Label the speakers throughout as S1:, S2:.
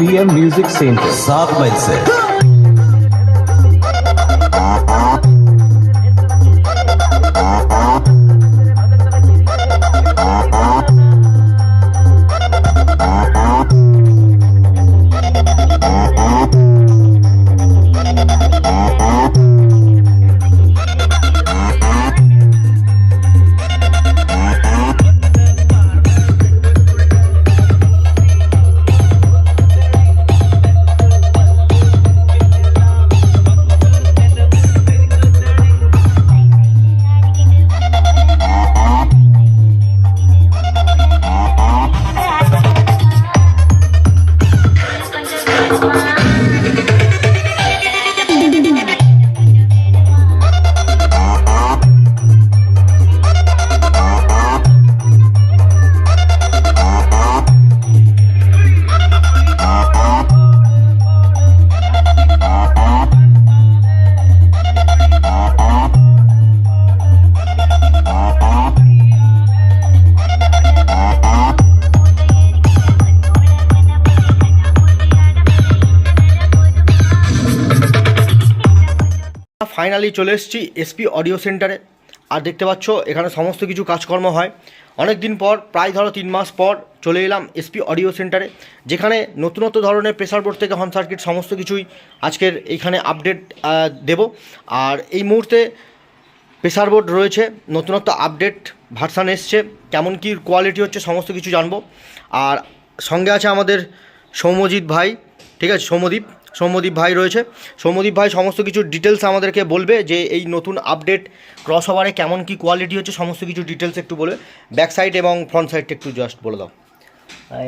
S1: BM Music
S2: Center, South Mindset.
S3: Finally চলে এসেছি SP audio সেন্টারে। আর দেখতে পাচ্ছ, এখানে সমস্ত কিছু কাজকর্ম হয়। অনেক দিন পর, প্রায় ধরো তিন মাস পর চলে এলাম এসপি অডিও সেন্টারে, যেখানে নতুনত্ব ধরনের প্রেসার বোর্ড থেকে হর্ন সার্কিট সমস্ত কিছুই আজকের এইখানে আপডেট দেব। আর এই মুহূর্তে প্রেসার বোর্ড রয়েছে, নতুনত্ব আপডেট ভার্সান এসছে, কেমন কী কোয়ালিটি হচ্ছে সমস্ত কিছু জানব। আর সঙ্গে আছে আমাদের সৌম্যজিৎ ভাই, ঠিক আছে? সৌম্যদীপ। সৌম্যদীপ ভাই রয়েছে। সৌম্যদীপ ভাই সমস্ত কিছু ডিটেলস আমাদেরকে বলবে যে এই নতুন আপডেট ক্রস ওভারে কেমন কী কোয়ালিটি হচ্ছে সমস্ত কিছু ডিটেলস একটু বলবে ব্যাক সাইড এবং ফ্রন্ট সাইডটা একটু জাস্ট বলে দাও।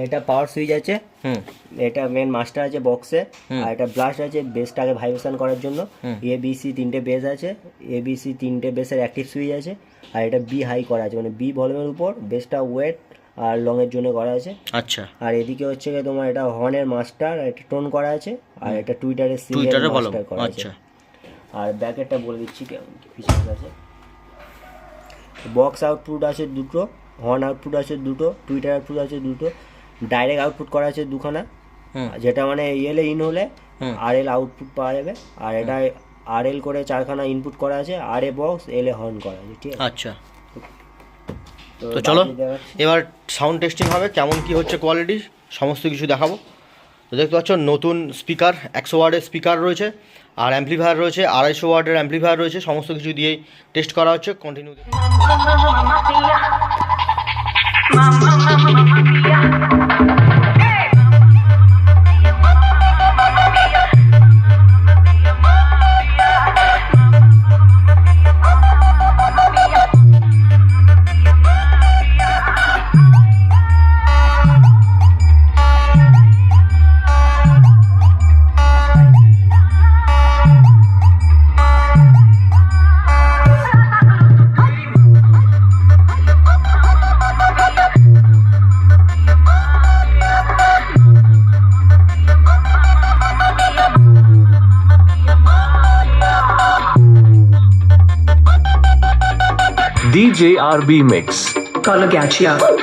S4: এটা পাওয়ার সুইচ আছে।
S3: হুম।
S4: এটা মেন মাস্টার আছে বক্সে আর এটা ব্লাস্ট আছে বেসটাকে ভাইব্রেশন করার জন্য। এ বি সি তিনটে বেস আছে। এ বি সি তিনটে বেসের অ্যাক্টিভ সুইচ আছে। আর এটা বি হাই করা আছে। মানে বি ভলিউমের উপর বেসটা ওয়েট আর লং এর জন্য করা আছে।
S3: আচ্ছা।
S4: আর এদিকে হচ্ছে গিয়ে তোমার এটা হর্নের মাস্টার আর এটা টোন করা আছে আর এটা টুইটারের
S3: টুইটারে
S4: সিরিয়াল মাস্টার করা আছে।
S3: আচ্ছা।
S4: আর ব্যাকেটটা বলে দিচ্ছি কেমন ফিচার্স আছে। বক্স আউটপুট আছে দুটো হর্ন আউটপুট আছে দুটো টুইটার আউটপুট আছে দুটো ডাইরেক্ট আউটপুট করা আছে দুখানা। যেটা মানে এলে ইন হলে আর এল আউটপুট পাওয়া যাবে আর এটা আর এল করে চারখানা ইনপুট করা আছে আর এ বক্স এল এ হর্ন করা আছে ঠিক আছে?
S3: আচ্ছা। তো চলো এবার সাউন্ড টেস্টিং হবে কেমন কি হচ্ছে কোয়ালিটি সমস্ত কিছু দেখাবো তো দেখতে পাচ্ছ নতুন স্পিকার একশো ওয়ার্ডের স্পিকার রয়েছে আর অ্যাম্পলিফায়ার রয়েছে আড়াইশো ওয়ার্ডের অ্যাম্পলিফায়ার রয়েছে সমস্ত কিছু দিয়েই টেস্ট করা হচ্ছে continue
S1: DJ RB Mix.
S5: Color
S6: Gachia.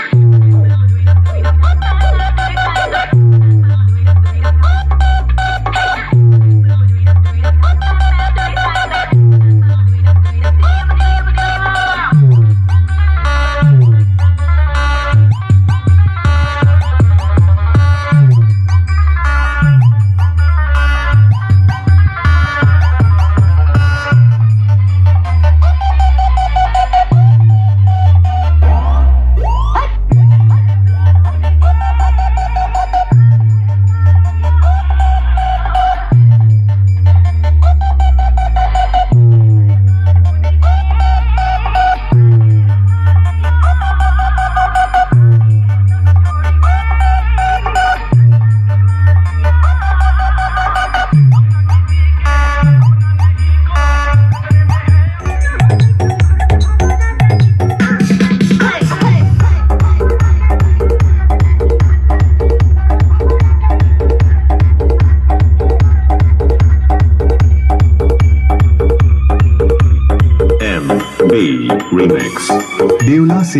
S6: হাসি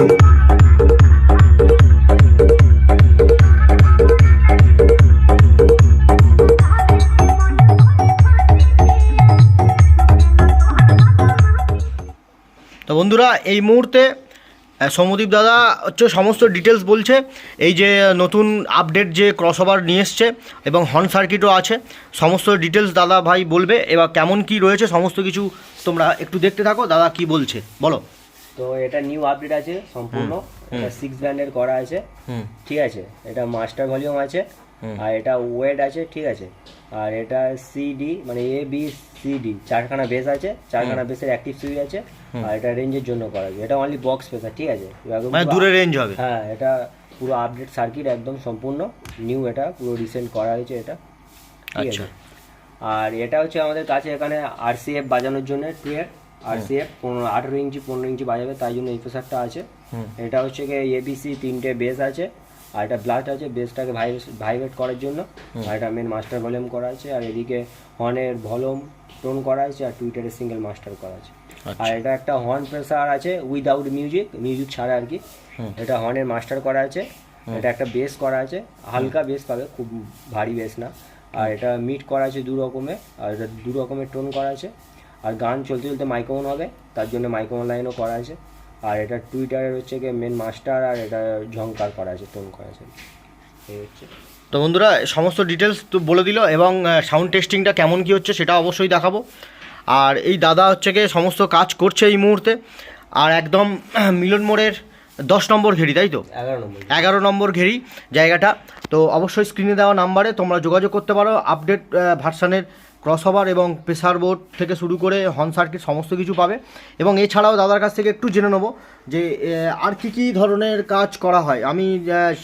S3: তো বন্ধুরা, এই মুহূর্তে সমদীপ দাদা হচ্ছে সমস্ত ডিটেলস বলছে। এই যে নতুন আপডেট যে ক্রসওভার নিয়ে এসছে এবং হর্ন সার্কিটও আছে, সমস্ত ডিটেলস দাদা ভাই বলবে। এবার কেমন কি রয়েছে, সমস্ত কিছু তোমরা একটু দেখতে থাকো, দাদা কি বলছে, বলো।
S4: তো এটা নিউ আপডেট আছে সম্পূর্ণ। এটা সিক্স ব্যান্ডের করা আছে।
S3: হুম।
S4: ঠিক আছে? এটা মাস্টার ভলিউম আছে আর এটা ওয়েট আছে ঠিক আছে? আর এটা সিডি মানে এ বি সিডি চারখানা বেস আছে চারখানা বেসের অ্যাক্টিভ সুইচ আছে আর এটা রেঞ্জের জন্য করা আছে। এটা অনলি বক্স স্পেসার ঠিক আছে?
S3: মানে দূরে রেঞ্জ হবে।
S4: হ্যাঁ এটা পুরো আপডেট সার্কিট একদম সম্পূর্ণ নিউ এটা পুরো রিসেন্ট করা হয়েছে এটা। ঠিক
S3: আচ্ছা।
S4: আছে? আর এটা হচ্ছে আমাদের কাছে এখানে আরসিএফ বাজানোর জন্য টুয়ের আরসিএফ পনেরো আঠেরো ইঞ্চি পনেরো ইঞ্চি বাজাবে তাই জন্য এই প্রেসারটা আছে। এটা হচ্ছে গিয়ে এবিসি তিনটে বেস আছে আর এটা ব্লাস্ট আছে বেসটাকে ভাইব্রেট করার জন্য। আর এটা মেন মাস্টার ভলিউম করা আছে আর এদিকে হর্নের ভলিউম টোন করা আছে আর টুইটারে সিঙ্গেল মাস্টার করা আছে।
S3: আচ্ছা।
S4: আর এটা একটা হর্ন প্রেসার আছে উইদাউট মিউজিক মিউজিক ছাড়া আর কি। এটা হর্নের মাস্টার করা আছে এটা একটা বেস করা আছে হালকা বেস পাবে খুব ভারী বেস না। আর এটা মিট করা আছে দু রকমের আর এটা দু রকমের টোন করা আছে। আর গান চলতে চলতে মাইক্রোফোন হবে তার জন্য মাইক্রোফোন লাইনও করা আছে। আর এটা টুইটারের হচ্ছে গিয়ে মেন মাস্টার আর এটা ঝংকার করা আছে টোন করা আছে। এই হচ্ছে।
S3: তো বন্ধুরা সমস্ত ডিটেলস তো বলে দিল এবং সাউন্ড টেস্টিংটা কেমন কি হচ্ছে সেটা অবশ্যই দেখাবো। আর এই দাদা হচ্ছে গিয়ে সমস্ত কাজ করছে এই মুহূর্তে। আর একদম মিলন মোড়ের দশ নম্বর ঘেরি তাই তো?
S4: এগারো নম্বর
S3: এগারো নম্বর ঘেরি জায়গাটা। তো অবশ্যই স্ক্রিনে দেওয়া নাম্বারে তোমরা যোগাযোগ করতে পারো। আপডেট ভার্সানের ক্রসওভার এবং প্রেসার বোর্ড থেকে শুরু করে হর্ন সার্কিট সমস্ত কিছু পাবে। এবং এছাড়াও দাদার কাছ থেকে একটু জেনে নেব যে আর কি কি ধরনের কাজ করা হয়। আমি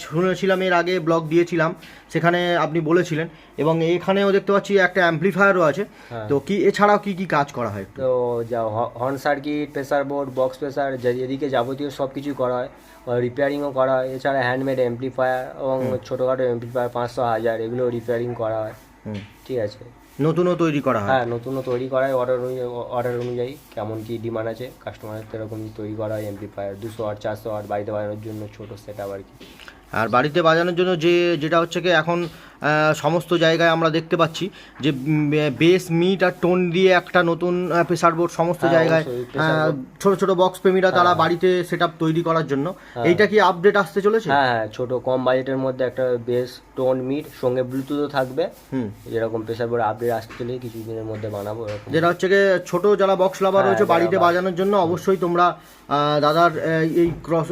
S3: শুনেছিলাম এর আগে ব্লগ দিয়েছিলাম সেখানে আপনি বলেছিলেন এবং এখানেও দেখতে পাচ্ছি একটা অ্যাম্পলিফায়ারও আছে। তো কি এছাড়াও কি কি কাজ করা হয়
S4: তো যা horn circuit pressure board box pressure এদিকে যাবতীয় সব কিছুই করা হয়। রিপেয়ারিংও করা হয়। এছাড়া হ্যান্ডমেড এমপ্লিফায়ার এবং ছোটোখাটো এমপ্লিফায়ার পাঁচশো হাজার এগুলো রিপেয়ারিং করা হয়। ঠিক আছে।
S3: নতুনও তৈরি করা হয়।
S4: হ্যাঁ নতুনও তৈরি করা হয় অর্ডার অনুযায়ী অর্ডার অনুযায়ী কেমন কি ডিমান্ড আছে কাস্টমারের সেরকম তৈরি করা হয় এমপ্লিফায়ার দুশো আট চারশো আট বাড়িতে বাজানোর জন্য ছোটো সেট আর কি।
S3: আর বাড়িতে বাজানোর জন্য যে যেটা হচ্ছে কি এখন সমস্ত জায়গায় আমরা দেখতে পাচ্ছি যে বেস মিট আর টোন দিয়ে একটা নতুন প্রেসার বোর্ড সমস্ত
S4: হ্যাঁ,
S3: জায়গায় ছোট ছোট বক্স প্রেমীরা তারা বাড়িতে সেট তৈরি করার জন্য। এইটা কি আপডেট আসতে চলেছে?
S4: হ্যাঁ ছোট কম বাজেটের মধ্যে একটা বেস টোন মিট সঙ্গে ব্লুটুথও থাকবে।
S3: হুম।
S4: যেরকম প্রেসার বোর্ড আপডেট আসতে চলে কিছু দিনের মধ্যে বানাবো
S3: যেটা হচ্ছে কি ছোট যারা বক্স লাভার
S4: হ্যাঁ,
S3: রয়েছে বাড়িতে বাজানোর জন্য অবশ্যই তোমরা দাদার এই ক্রস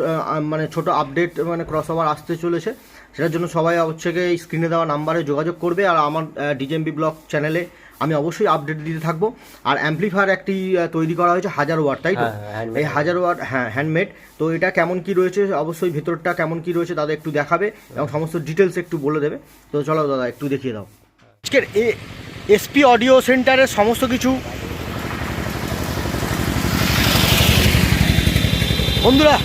S3: মানে ছোট আপডেট মানে ক্রস ওভার আসতে চলেছে। সেটার জন্য সবাই হচ্ছে গিয়ে এই স্ক্রিনে দেওয়া নাম্বারে যোগাযোগ করবে আর আমার ডিজেএমবি ব্লগ চ্যানেলে আমি অবশ্যই আপডেট দিতে থাকব। আর অ্যাম্পলিফায়ার একটি তৈরি করা হয়েছে হাজার ওয়াট তাই তো?
S4: হ্যাঁ, হ্যাঁ।
S3: এই হাজার ওয়াট হ্যাঁ হ্যান্ডমেড তো এটা কেমন কি রয়েছে? অবশ্যই ভেতরটা কেমন কি রয়েছে দাদা একটু দেখাবে এবং সমস্ত ডিটেলস একটু বলে দেবে। তো চলো দাদা একটু দেখিয়ে দাও। আজকের এ এসপি অডিও সেন্টারের সমস্ত কিছু। বন্ধুরা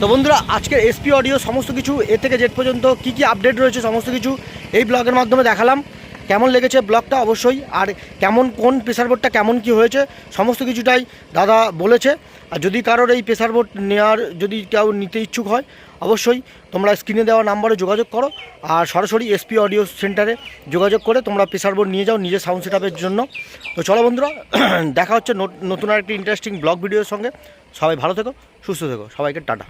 S3: তো বন্ধুরা, আজকের এসপি অডিও সমস্ত কিছু এ থেকে জেড পর্যন্ত কি কি আপডেট রয়েছে সমস্ত কিছু এই ব্লগের মাধ্যমে দেখালাম। কেমন লেগেছে ব্লগটা? অবশ্যই। আর কেমন, কোন প্রেসার বোর্ডটা কেমন কি হয়েছে সমস্ত কিছুটাই দাদা বলেছে। আর যদি কারোর এই প্রেসার বোর্ড নেওয়ার যদি কেউ নিতে ইচ্ছুক হয়, অবশ্যই তোমরা স্ক্রিনে দেওয়া নাম্বারে যোগাযোগ করো। আর সরাসরি এসপি অডিও সেন্টারে যোগাযোগ করে তোমরা প্রেসার বোর্ড নিয়ে যাও নিজের সাউন্ড সেটআপের জন্য। তো চলো বন্ধুরা, দেখা হচ্ছে নত- নতুন আর একটি ইন্টারেস্টিং ব্লগ ভিডিওর সঙ্গে। সবাই ভালো থেকো, সুস্থ থেকো। সবাইকে টাটা।